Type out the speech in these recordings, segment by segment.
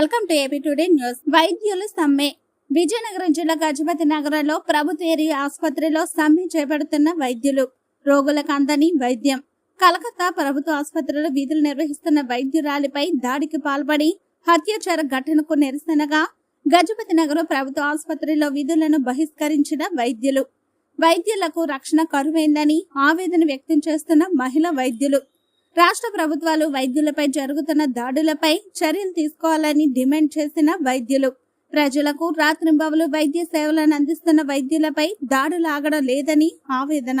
Welcome to AP today news. వైద్యులు సమ్మె. విజయనగరం జిల్లా గజపతి నగరంలో ప్రభుత్వ ఏరియా ఆసుపత్రిలో సమ్మె చేపడుతున్న వైద్యులు. రోగులకు అందని వైద్యం. కలకత్తా ప్రభుత్వ ఆసుపత్రిలో విధులు నిర్వహిస్తున్న వైద్యురాలిపై దాడికి పాల్పడి హత్యాచార ఘటనకు నిరసనగా గజపతి నగరం ప్రభుత్వ ఆసుపత్రిలో విధులను బహిష్కరించిన వైద్యులు. వైద్యులకు రక్షణ కరువైందని ఆవేదన వ్యక్తం చేస్తున్న మహిళా వైద్యులు. రాష్ట్ర ప్రభుత్వాలు వైద్యులపై జరుగుతున్న దాడులపై చర్యలు తీసుకోవాలని డిమాండ్ చేసిన వైద్యులు. ప్రజలకు రాత్రింబవలు వైద్య సేవలను అందిస్తున్న వైద్యులపై దాడులు ఆగడం లేదని ఆవేదన.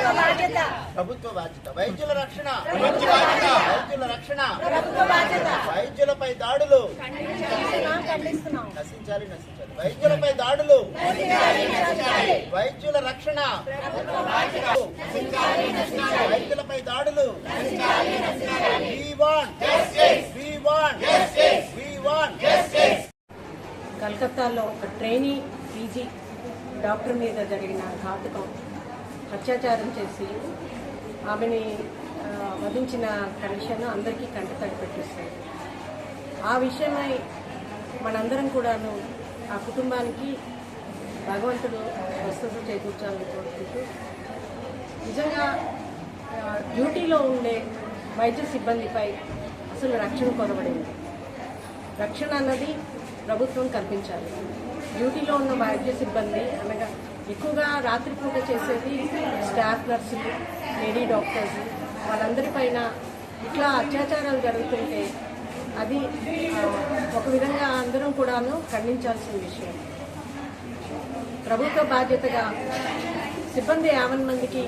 ప్రభుత్వ బాధ్యత. వైద్యుల రక్షణ. వైద్యుల రక్షణ. వైద్యులపై దాడులు. నశించాలి నశించాలి. వైద్యులపై దాడులు. వైద్యుల రక్షణ. వైద్యులపై దాడులు. కలకత్తాలో ఒక ట్రైనీ పీజీ డాక్టర్ మీద జరిగిన ఘాతుకం. అత్యాచారం చేసి ఆమెని వధించిన కండిషన్ అందరికీ కంటతడి పెట్టిస్తుంది ఆ విషయమై మనందరం కూడాను ఆ కుటుంబానికి భగవంతుడు స్వస్థత చేకూర్చాలని కోరుకుంటూ నిజంగా డ్యూటీలో ఉండే వైద్య సిబ్బందిపై అసలు రక్షణ కొనబడింది రక్షణ అన్నది ప్రభుత్వం కల్పించాలి. డ్యూటీలో ఉన్న వైద్య సిబ్బంది అనగా ఎక్కువగా రాత్రిపూట చేసేది స్టాఫ్ నర్సులు లేడీ డాక్టర్స్. వాళ్ళందరిపైన ఇట్లా అత్యాచారాలు జరుగుతుంటే అది ఒక విధంగా అందరం కూడాను ఖండించాల్సిన విషయం. ప్రభుత్వ బాధ్యతగా సిబ్బంది యావన్ మందికి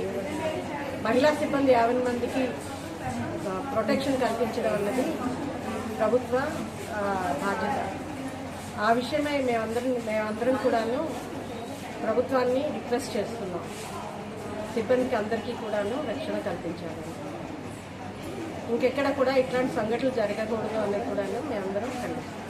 మహిళా సిబ్బంది యాభై మందికి ప్రొటెక్షన్ కల్పించడం అన్నది ప్రభుత్వ బాధ్యత. ఆ విషయమై మేమందరం మేమందరం కూడాను ప్రభుత్వాన్ని రిక్వెస్ట్ చేస్తున్నాం. సిబ్బందికి అందరికీ కూడాను రక్షణ కల్పించాలని. ఇంకెక్కడ కూడా ఇట్లాంటి సంఘటనలు జరగకూడదు అనేది కూడాను